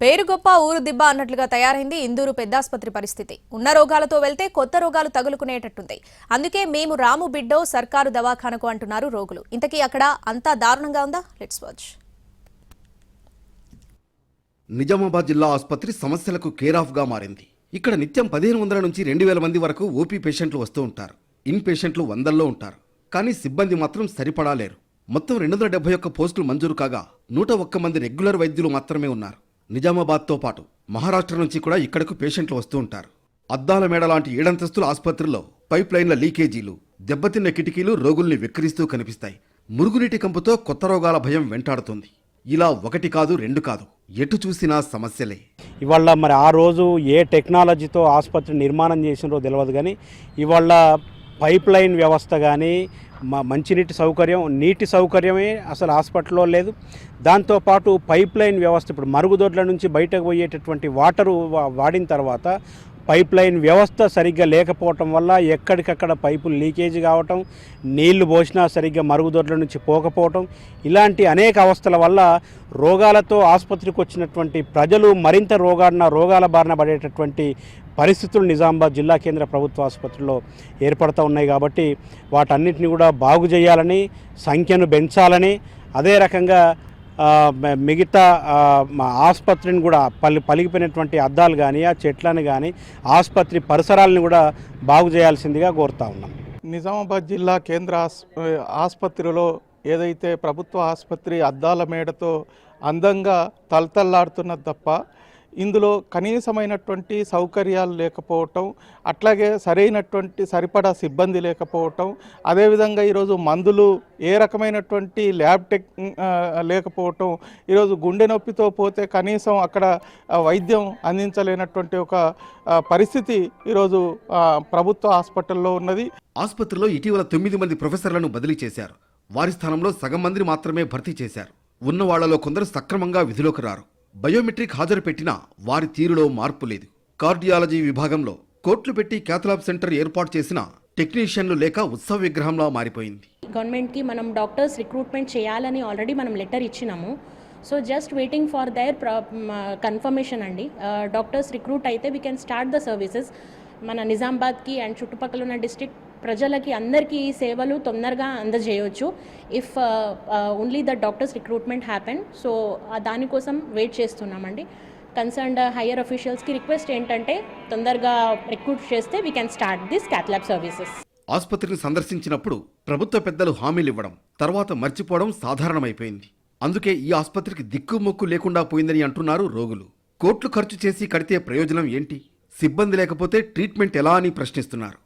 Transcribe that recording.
పేరు గొప్ప ఊరు దిబ్బ అన్నట్లుగా తయారైంది ఇందూరు పెద్దాసుపత్రి పరిస్థితి. ఉన్న రోగాలతో వెళ్తే కొత్త రోగాలు తగులుకునేటట్టుంది. అందుకే మేము రాము బిడ్డో సర్కారు దవాఖానకు అంటున్నారు రోగులు. ఇంతకీ అక్కడ అంతా దారుణంగా ఉందా? లెట్స్ వాచ్ నిజామాబాద్ జిల్లా ఆసుపత్రి సమస్యలకు కేర్ ఆఫ్గా మారింది. ఇక్కడ నిత్యం పదిహేను వందల నుంచి రెండు వేల మంది వరకు ఓపీ పేషెంట్లు వస్తూ ఉంటారు. ఇన్ పేషెంట్లు వందల్లో ఉంటారు. కానీ సిబ్బంది మాత్రం సరిపడాలేరు మొత్తం రెండు వందల డెబ్బై ఒక్క పోస్టులు మంజూరు కాగా నూట ఒక్క మంది రెగ్యులర్ వైద్యులు మాత్రమే ఉన్నారు. నిజామాబాద్తో పాటు మహారాష్ట్ర నుంచి కూడా ఇక్కడకు పేషెంట్లు వస్తూ ఉంటారు. అద్దాల మేడ లాంటి ఏడంతస్తుల ఆసుపత్రిలో పైప్ లైన్ల లీకేజీలు దెబ్బతిన్న కిటికీలు రోగుల్ని వెక్కిరిస్తూ కనిపిస్తాయి. మురుగునీటి కంపుతో కొత్త రోగాల భయం వెంటాడుతుంది. ఇలా ఒకటి కాదు రెండు కాదు. ఎటు చూసినా సమస్యలే. ఇవాళ మరి ఆ రోజు ఏ టెక్నాలజీతో ఆసుపత్రి నిర్మాణం చేసినో తెలియదు కానీ ఇవాళ పైప్ లైన్ వ్యవస్థ కానీ మా మంచినీటి సౌకర్యం నీటి సౌకర్యమే అసలు హాస్పిటల్లో లేదు. దాంతోపాటు పైప్ లైన్ వ్యవస్థ ఇప్పుడు మరుగుదొడ్ల నుంచి బయటకు పోయేటటువంటి వాటరు వాడిన తర్వాత పైప్ లైన్ వ్యవస్థ సరిగ్గా లేకపోవటం వల్ల ఎక్కడికక్కడ పైపులు లీకేజ్ కావటం నీళ్ళు పోసినా సరిగ్గా మరుగుదొడ్ల నుంచి పోకపోవటం ఇలాంటి అనేక అవస్థల వల్ల రోగాలతో ఆసుపత్రికి వచ్చినటువంటి ప్రజలు మరింత రోగాడిన రోగాల బారిన పడేటటువంటి పరిస్థితులు నిజామాబాద్ జిల్లా కేంద్ర ప్రభుత్వ ఆసుపత్రిలో ఏర్పడుతూ ఉన్నాయి కాబట్టి వాటన్నిటిని కూడా బాగు చేయాలని సంఖ్యను పెంచాలని అదే రకంగా మిగతా మా ఆసుపత్రిని కూడా పలి పలిగిపోయినటువంటి అద్దాలు కానీ ఆ చెట్లను కానీ ఆసుపత్రి పరిసరాలను కూడా బాగు చేయాల్సిందిగా కోరుతా ఉన్నాం. నిజామాబాద్ జిల్లా కేంద్ర ఆస్ ఆసుపత్రిలో ఏదైతే ప్రభుత్వ ఆసుపత్రి అద్దాల మేడతో అందంగా తలతల్లాడుతున్నది తప్ప ఇందులో కనీసమైనటువంటి సౌకర్యాలు లేకపోవటం అట్లాగే సరైనటువంటి సరిపడా సిబ్బంది లేకపోవటం అదేవిధంగా ఈరోజు మందులు ఏ రకమైనటువంటి ల్యాబ్ టెక్ లేకపోవటం ఈరోజు గుండె నొప్పితో పోతే కనీసం అక్కడ వైద్యం అందించలేనటువంటి ఒక పరిస్థితి ఈరోజు ప్రభుత్వ హాస్పిటల్లో ఉన్నది. ఆసుపత్రిలో ఇటీవల తొమ్మిది మంది ప్రొఫెసర్లను బదిలీ చేశారు. వారి స్థానంలో సగం మందిని మాత్రమే భర్తీ చేశారు. ఉన్న వాళ్ళలో కొందరు సక్రమంగా విధిలోకి రారు. బయోమెట్రిక్ హాజరు పెట్టినా వారి తీరులో మార్పు లేదు. కార్డియాలజీ విభాగంలో కోట్లు పెట్టి క్యాథలాబ్ సెంటర్ ఏర్పాటు చేసిన టెక్నీషియన్లు లేక ఉత్సవ విగ్రహంలా మారిపోయింది. గవర్నమెంట్కి మనం డాక్టర్స్ రిక్రూట్మెంట్ చేయాలని ఆల్రెడీ మనం లెటర్ ఇచ్చినాము. So just waiting for their confirmation అండి. డాక్టర్స్ రిక్రూట్ అయితే we can start the services మన నిజామాబాద్కి అండ్ చుట్టుపక్కల ఉన్న డిస్ట్రిక్ట్ ప్రజలకి అందరికీ ఈ సేవలు తొందరగా అందజేయవచ్చు if only the doctors recruitment happen so దానికోసం వెయిట్ చేస్తున్నామండి. కన్సర్న్డ్ హయ్యర్ అఫీషియల్స్కి రిక్వెస్ట్ ఏంటంటే తొందరగా రిక్రూట్ చేస్తే we can start this cath lab services ఆసుపత్రిని సందర్శించినప్పుడు ప్రభుత్వ పెద్దలు హామీలు ఇవ్వడం తర్వాత మర్చిపోవడం సాధారణమైపోయింది. అందుకే ఈ ఆసుపత్రికి దిక్కుమొక్కు లేకుండా పోయిందని అంటున్నారు రోగులు. కోట్లు ఖర్చు చేసి కడితే ప్రయోజనం ఏంటి? సిబ్బంది లేకపోతే ట్రీట్మెంట్ ఎలా అని ప్రశ్నిస్తున్నారు.